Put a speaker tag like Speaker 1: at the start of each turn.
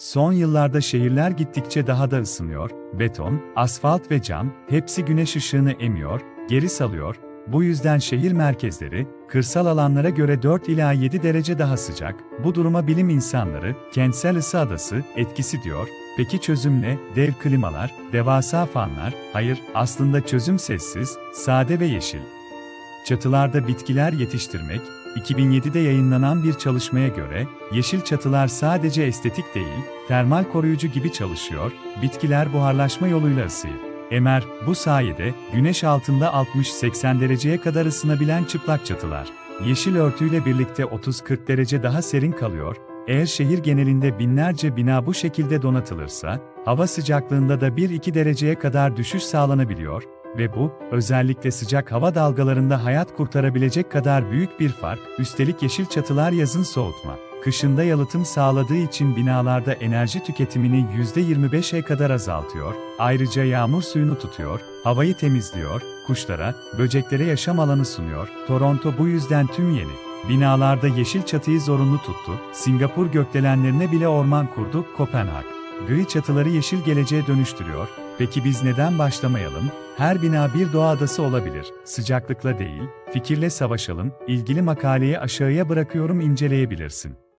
Speaker 1: Son yıllarda şehirler gittikçe daha da ısınıyor, beton, asfalt ve cam, hepsi güneş ışığını emiyor, geri salıyor, bu yüzden şehir merkezleri, kırsal alanlara göre 4 ila 7 derece daha sıcak, bu duruma bilim insanları, kentsel ısı adası, etkisi diyor, peki çözüm ne? Dev klimalar, devasa fanlar, hayır, aslında çözüm sessiz, sade ve yeşil. Çatılarda bitkiler yetiştirmek, 2007'de yayınlanan bir çalışmaya göre, yeşil çatılar sadece estetik değil, termal koruyucu gibi çalışıyor, bitkiler buharlaşma yoluyla ısıyı emer, bu sayede güneş altında 60-80 dereceye kadar ısınabilen çıplak çatılar. Yeşil örtüyle birlikte 30-40 derece daha serin kalıyor, eğer şehir genelinde binlerce bina bu şekilde donatılırsa, hava sıcaklığında da 1-2 dereceye kadar düşüş sağlanabiliyor ve bu, özellikle sıcak hava dalgalarında hayat kurtarabilecek kadar büyük bir fark, üstelik yeşil çatılar yazın soğutma, kışında yalıtım sağladığı için binalarda enerji tüketimini %25'e kadar azaltıyor, ayrıca yağmur suyunu tutuyor, havayı temizliyor, kuşlara, böceklere yaşam alanı sunuyor, Toronto bu yüzden tüm yeni binalarda yeşil çatıyı zorunlu tuttu, Singapur gökdelenlerine bile orman kurdu, Kopenhag. Gri çatıları yeşil geleceğe dönüştürüyor, peki biz neden başlamayalım? Her bina bir doğa adası olabilir, sıcaklıkla değil, fikirle savaşalım, ilgili makaleyi aşağıya bırakıyorum inceleyebilirsin.